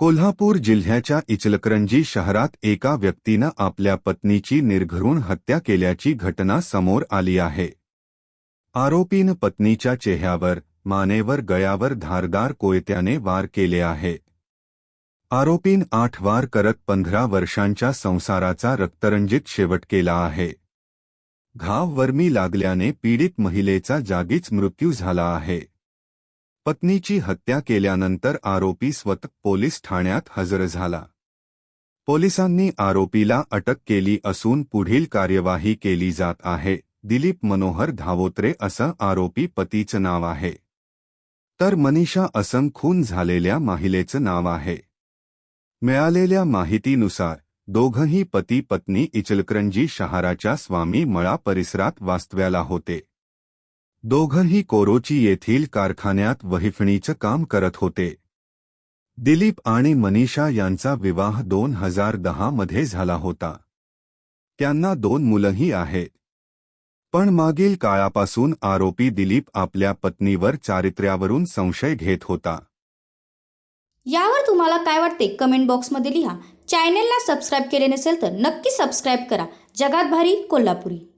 कोल्हापूर जिल्ह्याच्या इचलकरंजी शहरात एका व्यक्तीनं आपल्या पत्नीची निर्घरून हत्या केल्याची घटना समोर आली आहे. आरोपीनं पत्नीच्या चेहऱ्यावर मानेवर गळ्यावर धारदार कोयत्याने वार केले आहे. आरोपीन आठ वार करत पंधरा वर्षांच्या संसाराचा रक्तरंजित शेवट केला आहे. घाव वर्मी लागल्याने पीडित महिलेचा जागीच मृत्यू झाला आहे. पत्नीची हत्या केल्यानंतर आरोपी स्वतः पोलीस ठाण्यात हजर झाला. पोलिसांनी आरोपीला अटक केली असून पुढील कार्यवाही केली जात आहे. दिलीप मनोहर धावोत्रे असं आरोपी पतीचं नाव आहे. तर मनीषा असं खून झालेल्या माहिलेचं नाव आहे. मिळालेल्या माहितीनुसार दोघंही पती पत्नी इचलकरंजी शहाराच्या स्वामी मळा परिसरात वास्तव्याला होते. दोघंही कोरोची येथील कारखान्यात वहिफणीचं काम करत होते. दिलीप आणि मनीषा यांचा विवाह दोन हजार दहा मध्ये झाला होता. त्यांना दोन मुलंही आहेत. पण मागील काळापासून आरोपी दिलीप आपल्या पत्नीवर चारित्र्यावरून संशय घेत होता. यावर तुम्हाला काय वाटते? कमेंट बॉक्समध्ये लिहा. चॅनेलला सबस्क्राईब केले नसेल तर नक्की सबस्क्राईब करा. जगात भारी कोल्हापुरी.